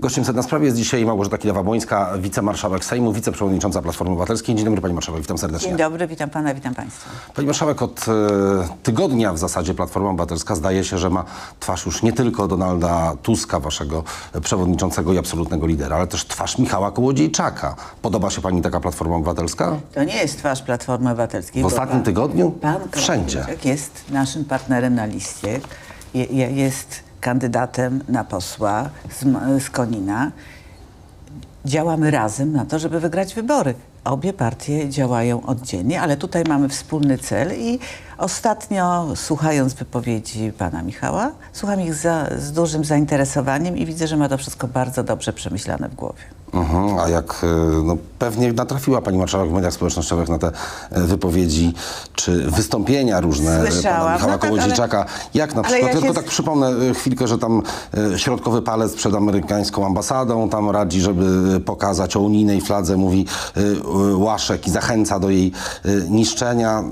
Gościem sedna sprawy jest dzisiaj Małgorzata Kidawa-Błońska, wicemarszałek Sejmu, wiceprzewodnicząca Platformy Obywatelskiej. Dzień dobry Pani Marszałek, witam serdecznie. Dzień dobry, witam pana, witam państwa. Pani Marszałek, od e, tygodnia w zasadzie Platforma Obywatelska zdaje się, że ma twarz już nie tylko Donalda Tuska, waszego przewodniczącego i absolutnego lidera, ale też twarz Michała Kołodziejczaka. Podoba się Pani taka Platforma Obywatelska? To nie jest twarz Platformy Obywatelskiej. W ostatnim pan- tygodniu? Pan Wszędzie. Jest naszym partnerem na liście. Je, je, jest kandydatem na posła z, z Konina. Działamy razem na to, żeby wygrać wybory. Obie partie działają oddzielnie, ale tutaj mamy wspólny cel i ostatnio słuchając wypowiedzi pana Michała, słucham ich za, z dużym zainteresowaniem i widzę, że ma to wszystko bardzo dobrze przemyślane w głowie. Mhm, a jak, e, no pewnie natrafiła Pani Marszałek w mediach społecznościowych na te e, wypowiedzi czy wystąpienia różne e, Pana Słyszałam. Michała No tak, Kołodziejczaka. Jak na ale przykład, ja tylko tak przypomnę chwilkę, że tam środkowy palec przed amerykańską ambasadą tam radzi, żeby pokazać o unijnej fladze, mówi Łaszek i zachęca do jej niszczenia.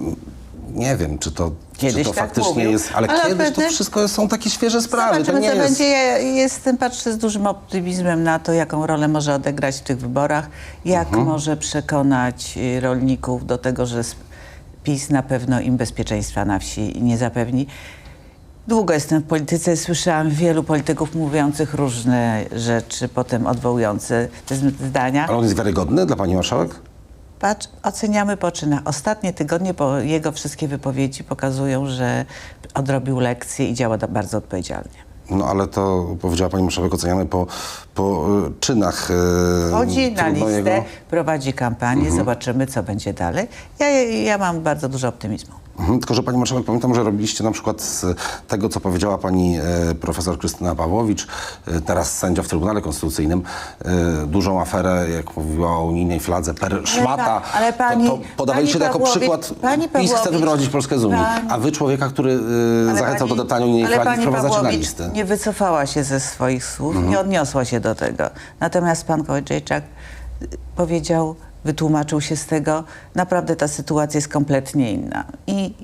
Nie wiem, czy to, Kiedyś to tak faktycznie mówił. jest, ale, Ale kiedyś to pewnie- wszystko są takie świeże sprawy. To Zobaczymy, nie co jest... będzie. Ja jestem, patrzę z dużym optymizmem na to, jaką rolę może odegrać w tych wyborach, jak Mhm. może przekonać y, rolników do tego, że PiS na pewno im bezpieczeństwa na wsi nie zapewni. Długo jestem w polityce, słyszałam wielu polityków mówiących różne rzeczy, potem odwołujące te zdania. Ale on jest wiarygodny dla Pani Marszałek? Patrz, oceniamy poczyna. Ostatnie tygodnie, po jego wszystkie wypowiedzi pokazują, że odrobił lekcje i działa bardzo odpowiedzialnie. No ale to powiedziała Pani Marszałek, oceniamy po, po e, czynach. e, Chodzi na listę, jego- prowadzi kampanię, Mhm. zobaczymy, co będzie dalej. Ja, ja mam bardzo dużo optymizmu. Mhm, Tylko, że Pani Marszałek, pamiętam, że robiliście na przykład z tego, co powiedziała Pani e, profesor Krystyna Pawłowicz, e, teraz sędzia w Trybunale Konstytucyjnym, e, dużą aferę, jak mówiła o unijnej fladze, per szmata. ale pani- to, to podawaliście pani to jako przykład, pani PiS chce wyprowadzić Polskę z Unii, pani- a Wy człowieka, który Ale zachęcał pani- do deptania unijnej ale flagi, wprowadzacie na listę. nie wycofała się ze swoich słów, Mhm. nie odniosła się do tego. Natomiast pan Kołodziejczak powiedział, wytłumaczył się z tego, naprawdę ta sytuacja jest kompletnie inna. I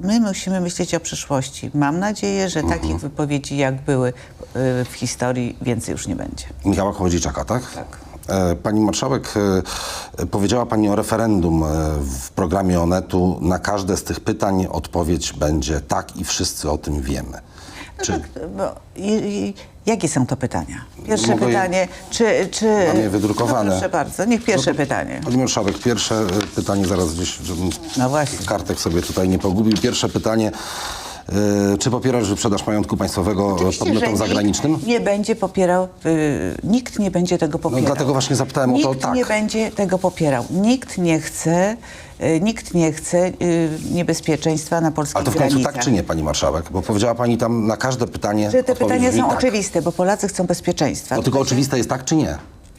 my musimy myśleć o przyszłości. Mam nadzieję, że Mhm. takich wypowiedzi, jak były y, w historii, więcej już nie będzie. Michała Kołodziejczaka, tak? Tak. E, Pani marszałek, e, powiedziała Pani o referendum e, w programie Onetu. Na każde z tych pytań odpowiedź będzie tak i wszyscy o tym wiemy. Czy Tak, bo, i, i, jakie są to pytania? Pierwsze Mogę pytanie, czy... czy Mam je wydrukowane. No proszę bardzo, niech pierwsze No pytanie. Pani marszałek, pierwsze e, pytanie zaraz gdzieś, żebym No właśnie. kartek sobie tutaj nie pogubił. Pierwsze pytanie. E, Czy popierasz wyprzedaż majątku państwowego Oczywiście, podmiotom nikt zagranicznym? Nie będzie popierał, y, nikt nie będzie tego popierał. No dlatego właśnie zapytałem o to nikt tak. nie będzie tego popierał. Nikt nie chce, y, nikt nie chce y, niebezpieczeństwa na polskich Ale to w końcu granicach. tak czy nie, Pani marszałek? Bo powiedziała Pani tam na każde pytanie Że te pytania są tak. oczywiste, bo Polacy chcą bezpieczeństwa. No tylko oczywiste jest tak czy nie?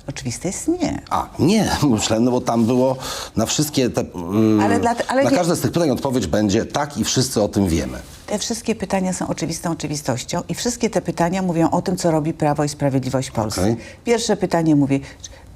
Oczywiste jest nie. A, nie, myślę, no bo tam było na wszystkie te. Yy, Ale dla- ale na każde z tych pytań odpowiedź będzie tak i wszyscy o tym wiemy. Te wszystkie pytania są oczywistą oczywistością i wszystkie te pytania mówią o tym, co robi Prawo i Sprawiedliwość w Polsce. Okej. Pierwsze pytanie mówi,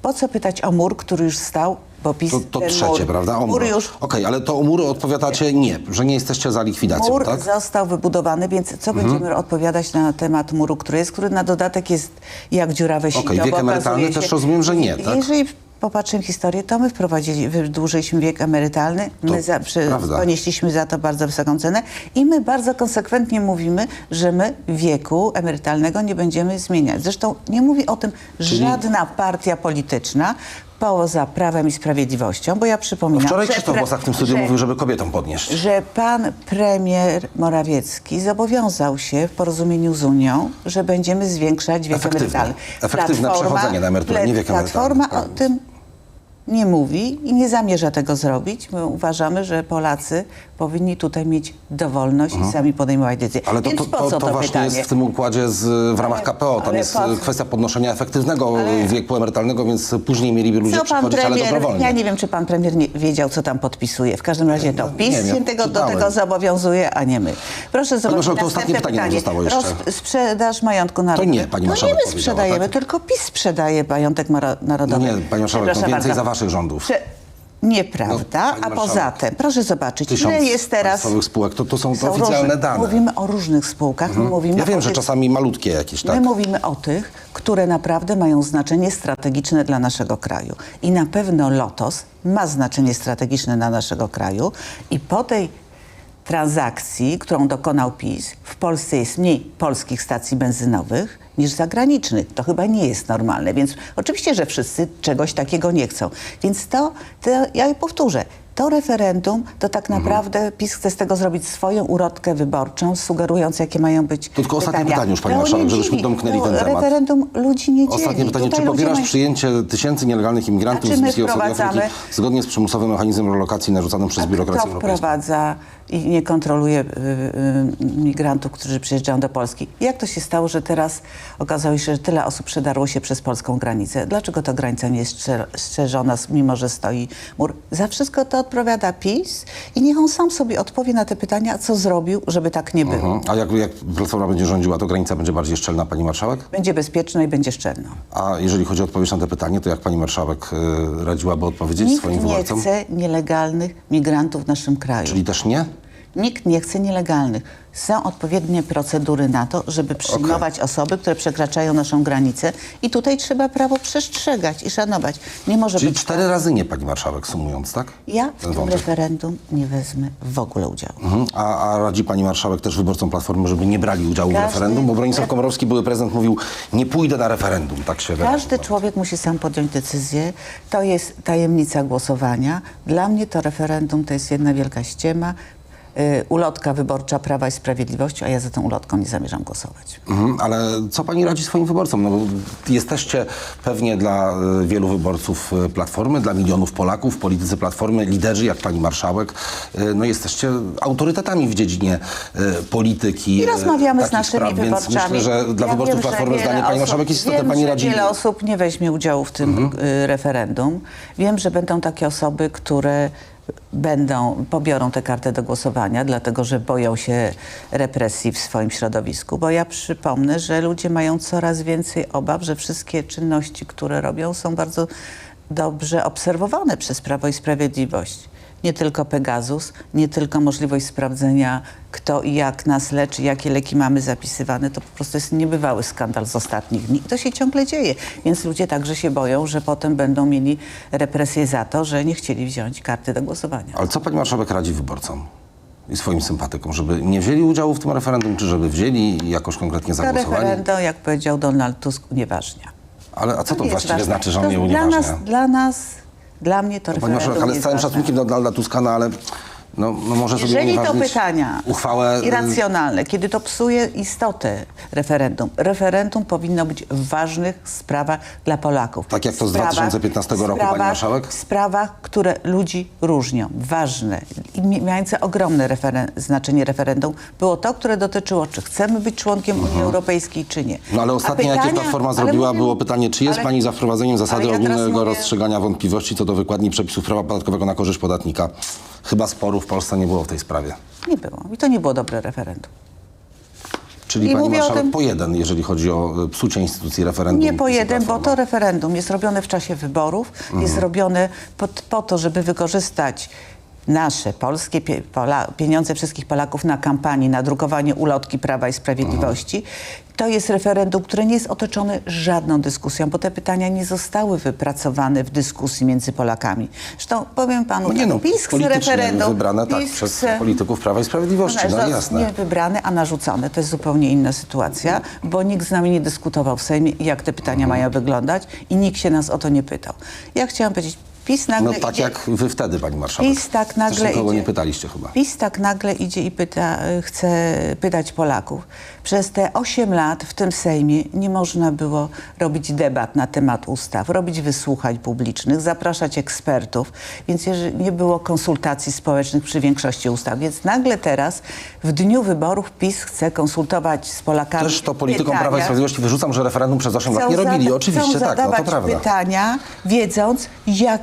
po co pytać o mur, który już stał, bo PiS To, to trzecie, mur, prawda? O mur mur. już Okej, ale to o mury odpowiadacie nie, że nie jesteście za likwidacją, Mur tak? został wybudowany, więc co będziemy odpowiadać na temat muru, który jest, który na dodatek jest jak dziurawe sito. Okej, wiek emerytalny okazuje też rozumiem, że nie, tak? Jeżeli popatrzymy historię, to my wprowadzili, wydłużyliśmy wiek emerytalny, To my za, przy, prawda. ponieśliśmy za to bardzo wysoką cenę i my bardzo konsekwentnie mówimy, że my wieku emerytalnego nie będziemy zmieniać. Zresztą nie mówi o tym żadna partia polityczna, poza Prawem i Sprawiedliwością, bo ja przypominam, Wczoraj że Krzysztof pre- Bosak w tym studiu że- mówił, żeby kobietom podnieść. że pan premier Morawiecki zobowiązał się w porozumieniu z Unią, że będziemy zwiększać wiek Efektywne. emerytalny. Efektywne przechodzenie na emeryturę, nie wiek Platforma o emerytalny. tym nie mówi i nie zamierza tego zrobić. My uważamy, że Polacy powinni tutaj mieć dowolność i sami podejmować decyzje. Mhm. Ale to, Więc to, to, co to to właśnie pytanie? jest w tym układzie z, w ramach Ale- KPO. Tam ale jest po kwestia podnoszenia efektywnego Ale- wieku emerytalnego, więc później mieliby ludzie Co przychodzić, ale premier, dobrowolnie. ja nie wiem, czy pan premier nie wiedział, co tam podpisuje. W każdym razie to nie PiS wiem, się tego, do tego zobowiązuje, a nie my. Proszę zobaczyć marszałek, to ostatnie pytanie nam zostało jeszcze. sprzedaż majątku narodowego. nie, pani To marszałek nie my sprzedajemy, tak? tylko PiS sprzedaje majątek narodowy. No nie, pani marszałek, to więcej bardzo. Waszych rządów. Prze- Nieprawda, No, a poza tym, proszę zobaczyć, Tysiąc ile jest teraz... spółek, to, to są, to są oficjalne różne- dane. Mhm. Mówimy o różnych spółkach, my mówimy Ja wiem, że tych czasami malutkie jakieś, tak? My mówimy o tych, które naprawdę mają znaczenie strategiczne dla naszego kraju. I na pewno Lotos ma znaczenie strategiczne dla naszego kraju i po tej transakcji, którą dokonał PiS, w Polsce jest mniej polskich stacji benzynowych niż zagranicznych. To chyba nie jest normalne, więc oczywiście, że wszyscy czegoś takiego nie chcą. Więc to, to ja powtórzę, to referendum to tak Mhm. naprawdę PiS chce z tego zrobić swoją urotkę wyborczą, sugerując, jakie mają być To tylko ostatnie pytania. pytanie już, pani marszałek, żebyśmy domknęli ten temat. Referendum ludzi nie dzieli. Ostatnie pytanie, czy popierasz mają- przyjęcie tysięcy nielegalnych imigrantów z Bliskiego Wschodu Afryki zgodnie z przymusowym mechanizmem relokacji narzucanym przez biurokrację Kto europejską? wprowadza i nie kontroluje y, y, migrantów, którzy przyjeżdżają do Polski? Jak to się stało, że teraz okazało się, że tyle osób przedarło się przez polską granicę? Dlaczego ta granica nie jest strze- strzeżona, mimo że stoi mur? Za wszystko to odpowiada PiS i niech on sam sobie odpowie na te pytania, co zrobił, żeby tak nie było. Mhm. A jak, jak Platforma będzie rządziła, to granica będzie bardziej szczelna, pani marszałek? Będzie bezpieczna i będzie szczelna. A jeżeli chodzi o odpowiedź na te pytanie, to jak pani marszałek y, radziłaby odpowiedzieć Nikt swoim nie wyborcom? chce nielegalnych migrantów w naszym kraju. Czyli też nie? Nikt nie chce nielegalnych. Są odpowiednie procedury na to, żeby przyjmować osoby, które przekraczają naszą granicę i tutaj trzeba prawo przestrzegać i szanować. Nie może Czyli być cztery razy nie, pani marszałek, sumując, tak? Ja w Ten tym wątek. referendum nie wezmę w ogóle udziału. Mhm. A, a radzi pani marszałek też wyborcom Platformy, żeby nie brali udziału w Każdy- referendum? Bo Bronisław Komorowski, były prezydent, mówił, nie pójdę na referendum, tak się. Każdy człowiek musi sam podjąć decyzję. To jest tajemnica głosowania. Dla mnie to referendum to jest jedna wielka ściema. Y, ulotka wyborcza Prawa i Sprawiedliwości, a ja za tą ulotką nie zamierzam głosować. Mhm, ale co pani radzi swoim wyborcom? No jesteście pewnie dla y, wielu wyborców y, Platformy, dla milionów Polaków, politycy Platformy, liderzy jak pani marszałek, no jesteście autorytetami w dziedzinie polityki. I rozmawiamy z naszymi spraw, wyborcami. Więc myślę, że dla Ja wyborców wiem, Platformy zdanie pani marszałek jest istotne. Wiem, Pani radzi... Mhm. wiele osób nie weźmie udziału w tym y, referendum. Wiem, że będą takie osoby, które będą, pobiorą tę kartę do głosowania, dlatego że boją się represji w swoim środowisku. Bo ja przypomnę, że ludzie mają coraz więcej obaw, że wszystkie czynności, które robią, są bardzo dobrze obserwowane przez Prawo i Sprawiedliwość. Nie tylko Pegasus, nie tylko możliwość sprawdzenia, kto i jak nas leczy, jakie leki mamy zapisywane. To po prostu jest niebywały skandal z ostatnich dni. I to się ciągle dzieje. Więc ludzie także się boją, że potem będą mieli represje za to, że nie chcieli wziąć karty do głosowania. Ale co pani marszałek radzi wyborcom i swoim sympatykom? Żeby nie wzięli udziału w tym referendum, czy żeby wzięli i jakoś konkretnie To zagłosowali? referendum, jak powiedział Donald Tusk, unieważnia. Ale a co to jest właściwie ważne. znaczy, że on To nie dla unieważnia? nas, dla nas, dla mnie to Pani referendum marszałek, ale z całym ważne. szacunkiem do Donalda Tuska, no ale no, no może sobie Jeżeli to pytania uchwałę... y, irracjonalne, kiedy to psuje istotę referendum, referendum powinno być w ważnych sprawach dla Polaków. Tak jak to z Sprawach- 2015 roku, pani sprawach- marszałek? W sprawach, które ludzi różnią, ważne mające ogromne referen- znaczenie referendum, było to, które dotyczyło, czy chcemy być członkiem Unii Europejskiej, czy nie. No ale ostatnie, jakie pytania- Platforma ale zrobiła, mówię- było pytanie, czy jest ale- Pani za wprowadzeniem zasady ja ogólnego mówię- rozstrzygania wątpliwości co do wykładni przepisów prawa podatkowego na korzyść podatnika? Chyba sporu w Polsce nie było w tej sprawie. Nie było. I to nie było dobre referendum. Czyli I Pani Marszałek tym- po jeden, jeżeli chodzi o y, psucie instytucji referendum. Nie po jeden, bo Platforma. to referendum jest robione w czasie wyborów, jest robione po, po to, żeby wykorzystać nasze polskie pieniądze wszystkich Polaków na kampanii, na drukowanie ulotki Prawa i Sprawiedliwości. To jest referendum, które nie jest otoczone żadną dyskusją, bo te pytania nie zostały wypracowane w dyskusji między Polakami. Zresztą powiem panu, No nie tak, no, PiS chce politycznie referendum. wybrane tak przez polityków Prawa i Sprawiedliwości, no Zas- jasne. Nie wybrane, a narzucone. To jest zupełnie inna sytuacja, bo nikt z nami nie dyskutował w Sejmie, jak te pytania mają wyglądać i nikt się nas o to nie pytał. Ja chciałam powiedzieć, PiS nagle No tak idzie... jak Wy wtedy, Pani Marszałek. PiS tak Też nagle nikogo idzie. nie pytaliście chyba. PiS tak nagle idzie i pyta, y, chce pytać Polaków. Przez te 8 lat w tym Sejmie nie można było robić debat na temat ustaw, robić wysłuchań publicznych, zapraszać ekspertów, więc nie było konsultacji społecznych przy większości ustaw. Więc nagle teraz, w dniu wyborów, PiS chce konsultować z Polakami Też to politykom pytania. Prawa i Sprawiedliwości wyrzucam, że referendum przez 8 lat nie robili. Oczywiście, tak, no to prawda. pytania, wiedząc,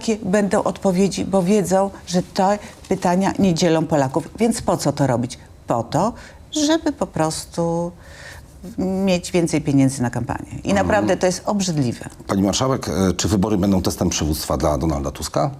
jakie będą odpowiedzi, bo wiedzą, że te pytania nie dzielą Polaków. Więc po co to robić? Po to, żeby po prostu mieć więcej pieniędzy na kampanię. I naprawdę to jest obrzydliwe. Pani Marszałek, e, czy wybory będą testem przywództwa dla Donalda Tuska?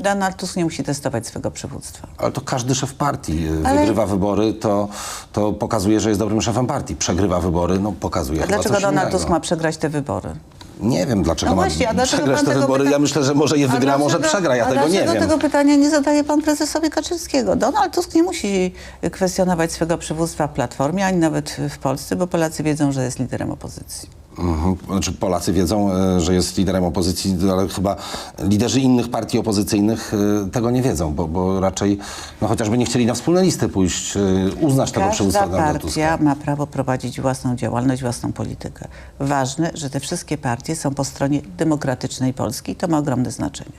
Donald Tusk nie musi testować swego przywództwa. Ale to każdy szef partii e, Ale- wygrywa wybory, to, to pokazuje, że jest dobrym szefem partii. Przegrywa wybory, no pokazuje A dlaczego Donald innego. Tusk ma przegrać te wybory? Nie wiem, dlaczego No ma właśnie, dlaczego przegrać te wybory. pyta- Ja myślę, że może je wygra, może przegra, ja tego nie wiem. tego pytania nie zadaje pan prezesowi Kaczyńskiego? Donald Tusk nie musi kwestionować swego przywództwa w Platformie, ani nawet w Polsce, bo Polacy wiedzą, że jest liderem opozycji. Mhm. Znaczy Polacy wiedzą, e, że jest liderem opozycji, ale chyba liderzy innych partii opozycyjnych e, tego nie wiedzą, bo, bo raczej no, chociażby nie chcieli na wspólne listy pójść, e, uznać tego przywództwa Każda Donalda partia Tuska. ma prawo prowadzić własną działalność, własną politykę. Ważne, że te wszystkie partie są po stronie demokratycznej Polski i to ma ogromne znaczenie.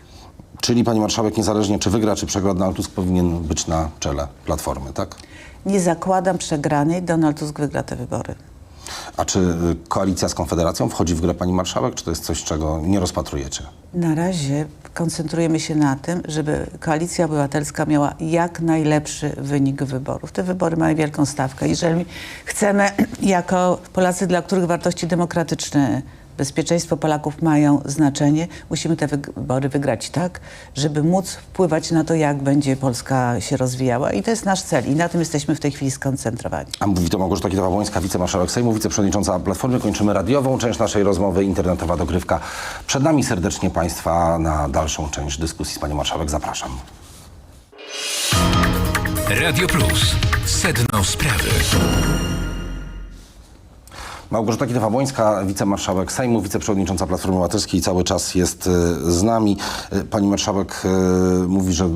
Czyli pani marszałek, niezależnie czy wygra, czy przegra, Donald Tusk powinien być na czele Platformy, tak? Nie zakładam przegranej, Donald Tusk wygra te wybory. A czy y, koalicja z Konfederacją wchodzi w grę pani marszałek, czy to jest coś, czego nie rozpatrujecie? Na razie koncentrujemy się na tym, żeby Koalicja Obywatelska miała jak najlepszy wynik wyborów. Te wybory mają wielką stawkę. Jeżeli chcemy, jako Polacy, dla których wartości demokratyczne, bezpieczeństwo Polaków mają znaczenie, musimy te wybory wygrać tak, żeby móc wpływać na to, jak będzie Polska się rozwijała. I to jest nasz cel i na tym jesteśmy w tej chwili skoncentrowani. A mówi to Małgorzata Kidawa-Błońska, wicemarszałek Sejmu, wiceprzewodnicząca Platformy. Kończymy radiową część naszej rozmowy, internetowa dogrywka. Przed nami serdecznie Państwa na dalszą część dyskusji z panią marszałek. Zapraszam. Radio Plus. Sedno sprawy. Małgorzata Kidawa-Błońska, wicemarszałek Sejmu, wiceprzewodnicząca Platformy Obywatelskiej cały czas jest e, z nami. E, Pani marszałek e, mówi, że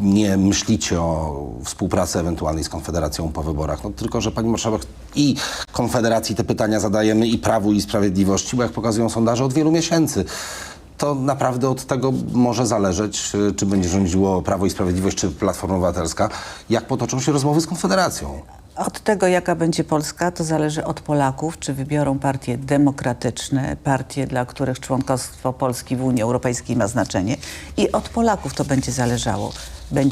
nie myślicie o współpracy ewentualnej z Konfederacją po wyborach. No tylko, że pani marszałek i Konfederacji te pytania zadajemy i Prawu i Sprawiedliwości, bo jak pokazują sondaże od wielu miesięcy. To naprawdę od tego może zależeć, czy będzie rządziło Prawo i Sprawiedliwość, czy Platforma Obywatelska, jak potoczą się rozmowy z Konfederacją. Od tego, jaka będzie Polska, to zależy od Polaków, czy wybiorą partie demokratyczne, partie, dla których członkostwo Polski w Unii Europejskiej ma znaczenie. I od Polaków to będzie zależało.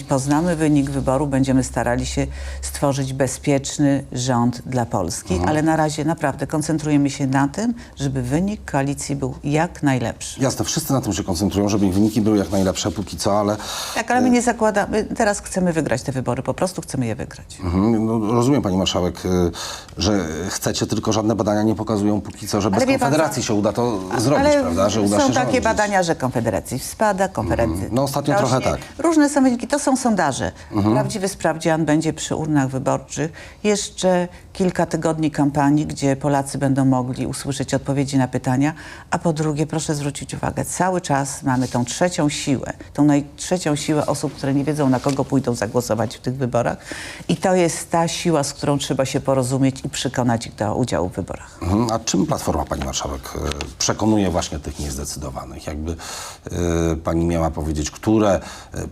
Poznamy wynik wyboru, będziemy starali się stworzyć bezpieczny rząd dla Polski, ale na razie naprawdę koncentrujemy się na tym, żeby wynik koalicji był jak najlepszy. Jasne, wszyscy na tym się koncentrują, żeby ich wyniki były jak najlepsze póki co, ale Tak, ale my nie zakładamy, teraz chcemy wygrać te wybory, po prostu chcemy je wygrać. Mhm, no, rozumiem pani marszałek, y, że chcecie, tylko żadne badania nie pokazują póki co, że bez Ale pan Konfederacji co? się uda to zrobić, prawda? Że uda są się takie rządzić. badania, że Konfederacji spada, Konfederacji No, ostatnio rośnie. trochę tak. Różne są wyniki, to są sondaże. Mhm. Prawdziwy sprawdzian będzie przy urnach wyborczych. Jeszcze kilka tygodni kampanii, gdzie Polacy będą mogli usłyszeć odpowiedzi na pytania. A po drugie, proszę zwrócić uwagę, cały czas mamy tą trzecią siłę, tą naj, trzecią siłę osób, które nie wiedzą, na kogo pójdą zagłosować w tych wyborach. I to jest ta siła, z którą trzeba się porozumieć i przekonać ich do udziału w wyborach. Mhm, A czym Platforma, pani marszałek, y, przekonuje właśnie tych niezdecydowanych? Jakby y, pani miała powiedzieć, które y,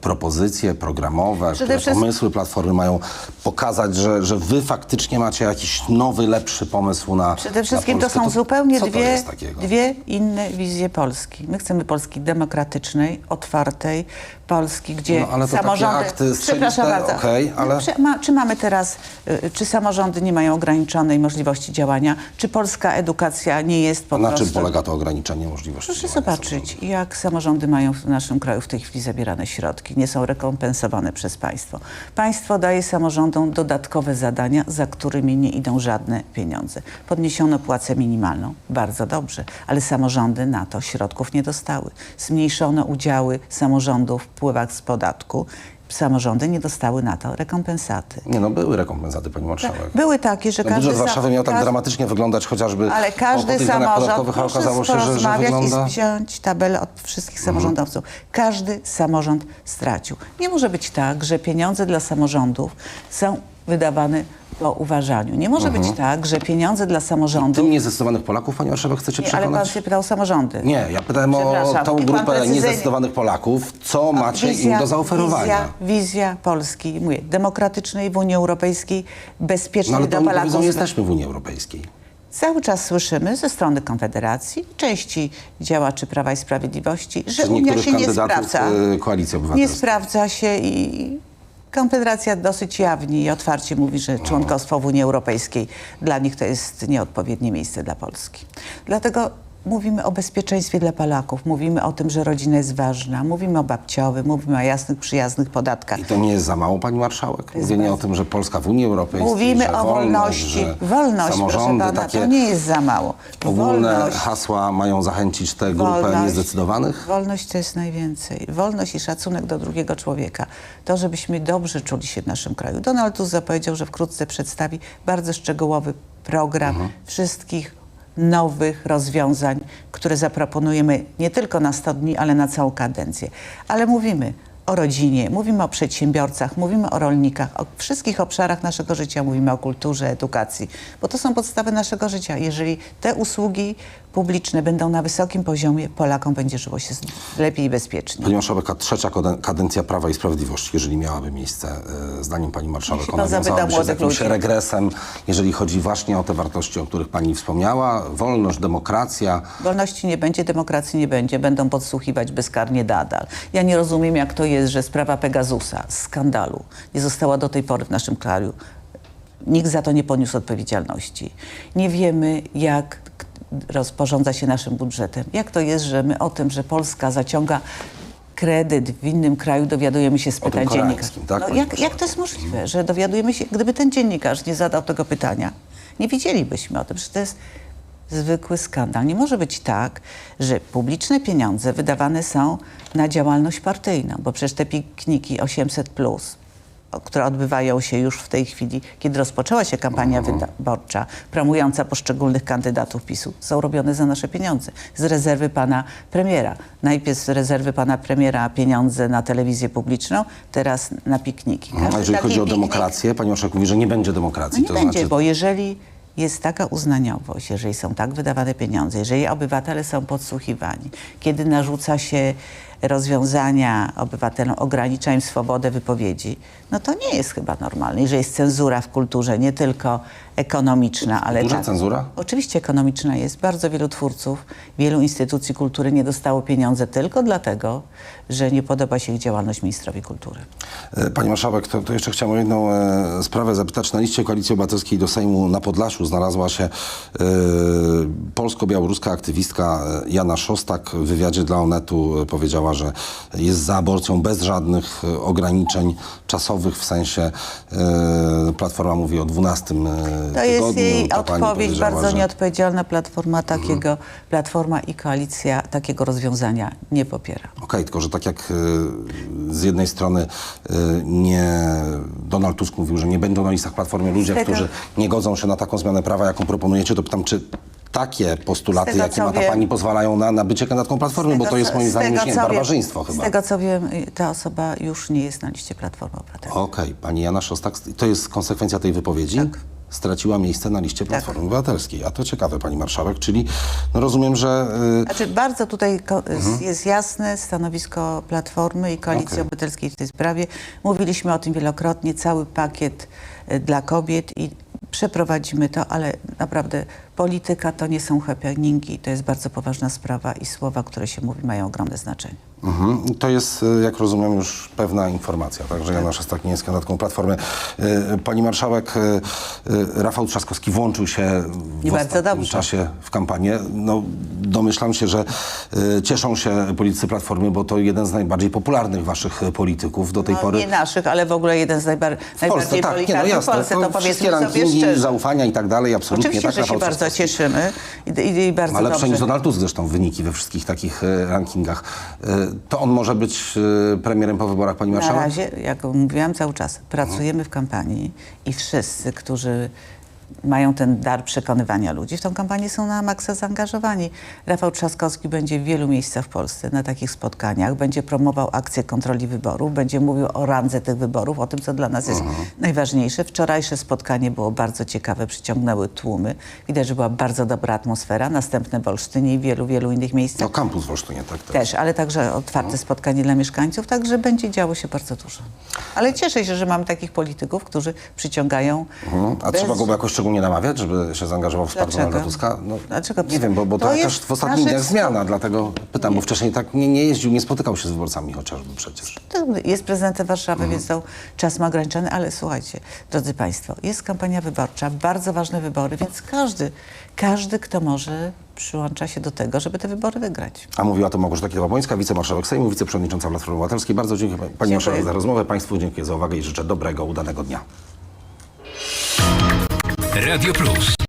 propozycje programowe, które wszystkim- pomysły Platformy mają pokazać, że, że wy faktycznie macie jakiś nowy, lepszy pomysł na Przede na wszystkim to Polskę? są zupełnie to dwie, jest takiego? dwie inne wizje Polski. My chcemy Polski demokratycznej, otwartej, Polski, gdzie No, ale to takie samorządy... akty Przepraszam bardzo. okej, ale- Czy, ma, czy mamy teraz, y, czy samorządy nie mają ograniczonej możliwości działania? Czy polska edukacja nie jest po Na prostu... czym polega to ograniczenie możliwości Proszę zobaczyć, jak samorządy mają w naszym kraju w tej chwili zabierane środki, nie są rekompensowane przez państwo. Państwo daje samorządom dodatkowe zadania, za którymi nie idą żadne pieniądze. Podniesiono płacę minimalną, bardzo dobrze, ale samorządy na to środków nie dostały. Zmniejszono udziały samorządów w wpływach z podatku. Samorządy nie dostały na to rekompensaty. Nie no, były rekompensaty, pani marszałek. Były takie, że No, każdy... budżet Warszawy miał tak każdy- dramatycznie wyglądać chociażby ale każdy samorząd, proszę okazało się, że, że wygląda... Mhm. i wziąć tabelę od wszystkich samorządowców. Każdy samorząd stracił. Nie może być tak, że pieniądze dla samorządów są wydawane po uważaniu. Nie może być tak, że pieniądze dla samorządów... Tym niezdecydowanych Polaków, pani marszałek, chcecie Nie, ale pan przekonać? się pytał o samorządy. Nie, ja pytałem o tą grupę precyzyjnie- niezdecydowanych Polaków. Co macie im do zaoferowania? Wizja, wizja Polski, mówię, demokratycznej w Unii Europejskiej, bezpiecznej No ale to dla Polaków. powiedzą, jesteśmy w Unii Europejskiej. Cały czas słyszymy ze strony Konfederacji, części działaczy Prawa i Sprawiedliwości, że Unia się nie sprawdza. y, Koalicji Nie sprawdza się i Konfederacja dosyć jawnie i otwarcie mówi, że członkostwo w Unii Europejskiej dla nich to jest nieodpowiednie miejsce dla Polski. Dlatego mówimy o bezpieczeństwie dla Polaków, mówimy o tym, że rodzina jest ważna, mówimy o babciowym, mówimy o jasnych, przyjaznych podatkach. I to nie jest za mało, pani marszałek? Mówienie o tym, że Polska w Unii Europejskiej, Mówimy o wolności. że Wolność, proszę pana, to nie jest za mało. ogólne Wolność. hasła mają zachęcić tę grupę Wolność. niezdecydowanych? Wolność to jest najwięcej. Wolność i szacunek do drugiego człowieka. To, żebyśmy dobrze czuli się w naszym kraju. Donald Tusk zapowiedział, że wkrótce przedstawi bardzo szczegółowy program Mhm. wszystkich nowych rozwiązań, które zaproponujemy nie tylko na 100 dni, ale na całą kadencję. Ale mówimy o rodzinie, mówimy o przedsiębiorcach, mówimy o rolnikach, o wszystkich obszarach naszego życia, mówimy o kulturze, edukacji, bo to są podstawy naszego życia. Jeżeli te usługi publiczne będą na wysokim poziomie, Polakom będzie żyło się lepiej i bezpiecznie. Pani marszałek, a trzecia kadencja Prawa i Sprawiedliwości, jeżeli miałaby miejsce, e, zdaniem pani marszałek, ona wiązałaby się z jakimś ludzi. regresem, jeżeli chodzi właśnie o te wartości, o których pani wspomniała, wolność, demokracja. Wolności nie będzie, demokracji nie będzie, będą podsłuchiwać bezkarnie nadal. Ja nie rozumiem, jak to jest, że sprawa Pegasusa, skandalu, nie została do tej pory w naszym kraju. Nikt za to nie poniósł odpowiedzialności. Nie wiemy, jak rozporządza się naszym budżetem. Jak to jest, że my o tym, że Polska zaciąga kredyt w innym kraju, dowiadujemy się z pytań dziennikarzy. koreańskim, tak, No, jak, jak to jest możliwe, że dowiadujemy się, gdyby ten dziennikarz nie zadał tego pytania, nie wiedzielibyśmy o tym, że to jest zwykły skandal. Nie może być tak, że publiczne pieniądze wydawane są na działalność partyjną, bo przecież te pikniki 800 plus, które odbywają się już w tej chwili, kiedy rozpoczęła się kampania wyborcza promująca poszczególnych kandydatów PiSu, są robione za nasze pieniądze, z rezerwy pana premiera. Najpierw z rezerwy pana premiera pieniądze na telewizję publiczną, teraz na pikniki. A Każdy jeżeli chodzi o piknik- demokrację, pani marszałek mówi, że nie będzie demokracji. no nie to będzie, znaczy, bo jeżeli jest taka uznaniowość, jeżeli są tak wydawane pieniądze, jeżeli obywatele są podsłuchiwani, kiedy narzuca się rozwiązania obywatelom, ogranicza im swobodę wypowiedzi, no to nie jest chyba normalne. Jeżeli jest cenzura w kulturze, nie tylko ekonomiczna, ale Duża tak. cenzura? Oczywiście ekonomiczna jest. Bardzo wielu twórców, wielu instytucji kultury nie dostało pieniądze tylko dlatego, że nie podoba się ich działalność ministrowi kultury. E, Pani marszałek, to, to jeszcze chciałem o jedną e, sprawę zapytać. Na liście Koalicji Obywatelskiej do Sejmu na Podlasiu znalazła się e, polsko-białoruska aktywistka e, Jana Szostak. W wywiadzie dla Onetu e, powiedziała, że jest za aborcją bez żadnych e, ograniczeń czasowych, w sensie e, Platforma mówi o 12 e, To jest tygodniu. jej Ta odpowiedź, bardzo że- nieodpowiedzialna platforma takiego, platforma i koalicja takiego rozwiązania nie popiera. Okej, tylko że tak jak z jednej strony nie Donald Tusk mówił, że nie będą na listach Platformy ludzie, którzy nie godzą się na taką zmianę prawa, jaką proponujecie, to pytam, czy takie postulaty, tego, jakie ma ta wiem- pani, pozwalają na, na bycie kandydatką Platformy, Z bo tego, to jest moim zdaniem tego, już nie wiem- barbarzyństwo chyba. Z tego co wiem, y, ta osoba już nie jest na liście Platformy Obywatelskiej. Okej, pani Jana Szostak, to jest konsekwencja tej wypowiedzi? Tak. Straciła miejsce na liście Platformy Obywatelskiej. A to ciekawe, pani marszałek, czyli no rozumiem, że... y, Znaczy bardzo tutaj ko- jest jasne stanowisko Platformy i Koalicji Okej. Obywatelskiej w tej sprawie. Mówiliśmy o tym wielokrotnie, cały pakiet y, dla kobiet i przeprowadzimy to, ale naprawdę polityka to nie są happeningi, to jest bardzo poważna sprawa i słowa, które się mówi mają ogromne znaczenie. Mhm. To jest, y, jak rozumiem, już pewna informacja, także Jana Szostak nie jest kandydatką Platformy. Y, Pani marszałek, y, Rafał Trzaskowski włączył się w ostatnim czasie w kampanię. No, domyślam się, że cieszą się politycy Platformy, bo to jeden z najbardziej popularnych waszych polityków do tej No, pory. nie naszych, ale w ogóle jeden z najbar- w Polsce, najbardziej tak, nie, no jasne. w Polsce, to, to powiedzmy rankingi, szczerze. zaufania i tak dalej, absolutnie Oczywiście, tak. że się bardzo cieszymy i, i, i bardzo lepsze dobrze. Donald Tusk zresztą wyniki we wszystkich takich rankingach. To on może być e, premierem po wyborach, pani Na marszałek? razie, jak mówiłam cały czas, pracujemy w kampanii i wszyscy, którzy mają ten dar przekonywania ludzi, w tą kampanię są na maksa zaangażowani. Rafał Trzaskowski będzie w wielu miejscach w Polsce na takich spotkaniach, będzie promował akcję kontroli wyborów, będzie mówił o randze tych wyborów, o tym, co dla nas jest najważniejsze. Wczorajsze spotkanie było bardzo ciekawe, przyciągnęły tłumy. Widać, że była bardzo dobra atmosfera. Następne w Olsztynie i wielu, wielu innych miejscach. No kampus w Olsztynie, tak. tak. Też, ale także otwarte spotkanie dla mieszkańców, także będzie działo się bardzo dużo. Ale cieszę się, że mamy takich polityków, którzy przyciągają. Mhm. A trzeba go jakoś szczególnie namawiać, żeby się zaangażował w wsparcie? Donalda Tuska? No, Dlaczego? Nie wiem, bo, bo to, To jakaś jest w ostatnich dniach zmiana, dlatego pytam, bo wcześniej tak nie, nie jeździł, nie spotykał się z wyborcami chociażby przecież. To Jest prezydentem Warszawy, Mhm. więc to czas ma ograniczony, ale słuchajcie, drodzy Państwo, jest kampania wyborcza, bardzo ważne wybory, więc każdy, każdy, kto może, przyłącza się do tego, żeby te wybory wygrać. A mówiła to Małgorzata Kidawa-Błońska, wicemarszałek Sejmu, wiceprzewodnicząca Platformy Obywatelskiej. Bardzo dziękuję Pani Dziękuję. marszałek za rozmowę. Państwu dziękuję za uwagę i życzę dobrego, udanego dnia. Radio Plus.